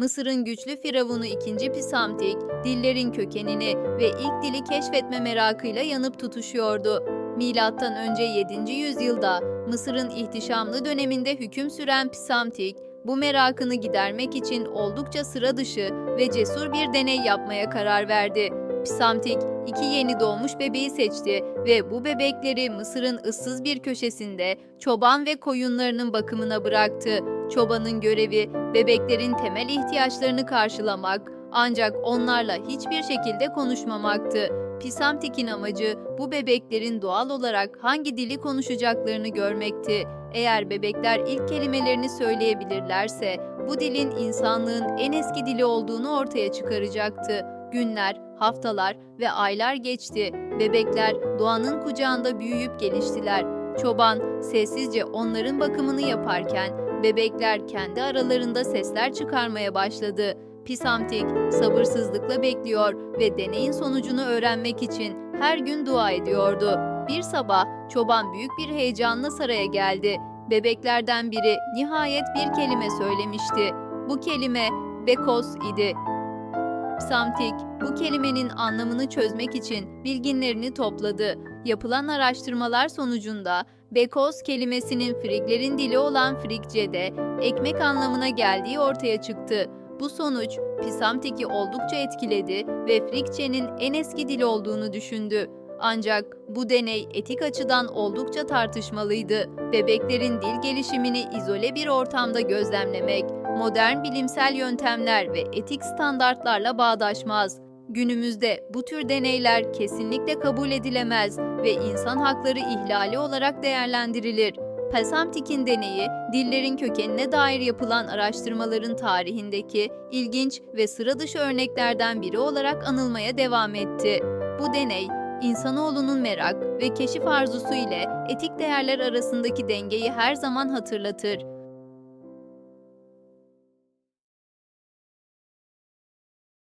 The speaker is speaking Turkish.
Mısır'ın güçlü firavunu 2. Pisamtik, dillerin kökenini ve ilk dili keşfetme merakıyla yanıp tutuşuyordu. Milattan önce 7. yüzyılda Mısır'ın ihtişamlı döneminde hüküm süren Pisamtik, bu merakını gidermek için oldukça sıra dışı ve cesur bir deney yapmaya karar verdi. Pisamtik iki yeni doğmuş bebeği seçti ve bu bebekleri Mısır'ın ıssız bir köşesinde çoban ve koyunlarının bakımına bıraktı. Çobanın görevi bebeklerin temel ihtiyaçlarını karşılamak ancak onlarla hiçbir şekilde konuşmamaktı. Pisamtik'in amacı bu bebeklerin doğal olarak hangi dili konuşacaklarını görmekti. Eğer bebekler ilk kelimelerini söyleyebilirlerse bu dilin insanlığın en eski dili olduğunu ortaya çıkaracaktı. Günler, haftalar ve aylar geçti. Bebekler doğanın kucağında büyüyüp geliştiler. Çoban sessizce onların bakımını yaparken bebekler kendi aralarında sesler çıkarmaya başladı. Pisamtik sabırsızlıkla bekliyor ve deneyin sonucunu öğrenmek için her gün dua ediyordu. Bir sabah çoban büyük bir heyecanla saraya geldi. Bebeklerden biri nihayet bir kelime söylemişti. Bu kelime Bekos idi. Samtik bu kelimenin anlamını çözmek için bilginlerini topladı. Yapılan araştırmalar sonucunda Bekos kelimesinin Friglerin dili olan Frigce'de ekmek anlamına geldiği ortaya çıktı. Bu sonuç Pisamtik'i oldukça etkiledi ve Frigce'nin en eski dil olduğunu düşündü. Ancak bu deney etik açıdan oldukça tartışmalıydı. Bebeklerin dil gelişimini izole bir ortamda gözlemlemek, modern bilimsel yöntemler ve etik standartlarla bağdaşmaz. Günümüzde bu tür deneyler kesinlikle kabul edilemez ve insan hakları ihlali olarak değerlendirilir. Pesamtik'in deneyi, dillerin kökenine dair yapılan araştırmaların tarihindeki ilginç ve sıra dışı örneklerden biri olarak anılmaya devam etti. Bu deney, insanoğlunun merak ve keşif arzusu ile etik değerler arasındaki dengeyi her zaman hatırlatır.